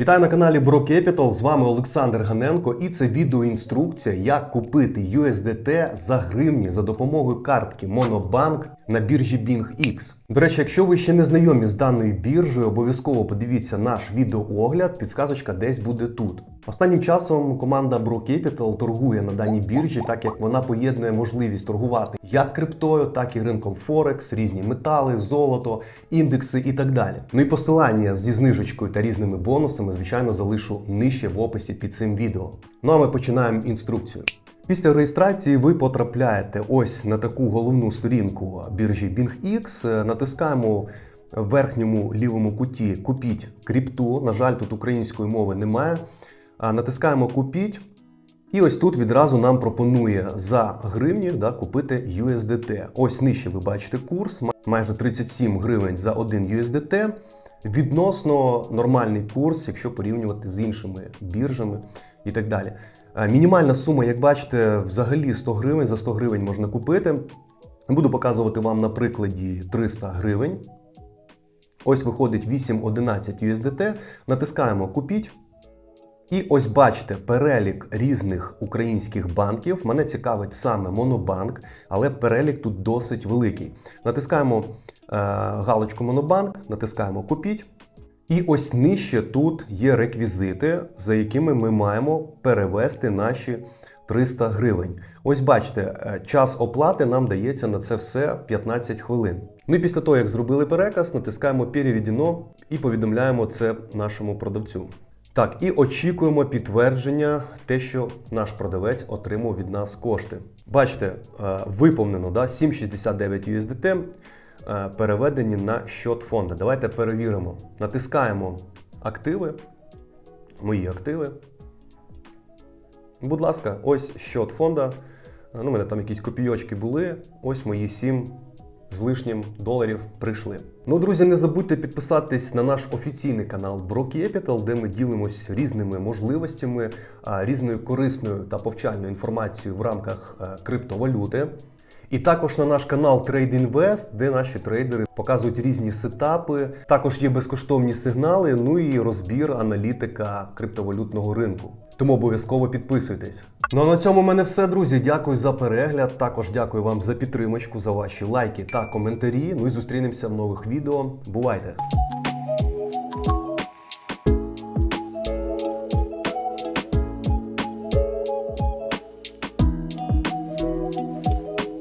Вітаю на каналі Bro Capital, З вами Олександр Ганенко, і це відеоінструкція, як купити USDT за гривні за допомогою картки Monobank на біржі BingX. До речі, якщо ви ще не знайомі з даною біржею, обов'язково подивіться наш відеоогляд. Підсказочка десь буде тут. Останнім часом команда Bro Capital торгує на даній біржі, так як вона поєднує можливість торгувати як криптою, так і ринком Форекс, різні метали, золото, індекси і так далі. Ну і посилання зі знижечкою та різними бонусами, звичайно, залишу нижче в описі під цим відео. Ну а ми починаємо інструкцію. Після реєстрації ви потрапляєте ось на таку головну сторінку біржі BingX, натискаємо в верхньому лівому куті Купіть крипту. На жаль, тут української мови немає. Натискаємо Купіть. І ось тут відразу нам пропонує за гривні да, купити USDT. Ось нижче ви бачите курс, ма- майже 37 гривень за 1 USDT. Відносно нормальний курс, якщо порівнювати з іншими біржами і так далі. А, Мінімальна сума, як бачите, взагалі 100 гривень за 100 гривень можна купити. Буду показувати вам на прикладі 300 гривень. Ось виходить 8.11 USDT. Натискаємо Купіть. І ось бачите перелік різних українських банків. Мене цікавить саме Монобанк, але перелік тут досить великий. Натискаємо е, галочку Монобанк, натискаємо Купіть. І ось нижче тут є реквізити, за якими ми маємо перевести наші 300 гривень. Ось бачите, е, час оплати нам дається на це все 15 хвилин. Ну і після того, як зробили переказ, натискаємо «Переведено» і повідомляємо це нашому продавцю. Так, і очікуємо підтвердження, те, що наш продавець отримав від нас кошти. Бачите, е, виповнено да, 7,69 USDT, переведені на счет фонду. Давайте перевіримо. Натискаємо активи, мої активи. Будь ласка, ось счет фонда. Е, Ну, у мене там якісь копійочки були. Ось мої 7 з лишнім доларів прийшли. Ну, друзі, не забудьте підписатись на наш офіційний канал Bro де ми ділимось різними можливостями, різною корисною та повчальною інформацією в рамках е, криптовалюти. І також на наш канал Trade Invest, де наші трейдери показують різні сетапи. Також є безкоштовні сигнали, ну і розбір, аналітика криптовалютного ринку. Тому обов'язково підписуйтесь. Ну а на цьому в мене все, друзі. Дякую за перегляд. Також дякую вам за підтримочку, за ваші лайки та коментарі. Ну і зустрінемося в нових відео. Бувайте!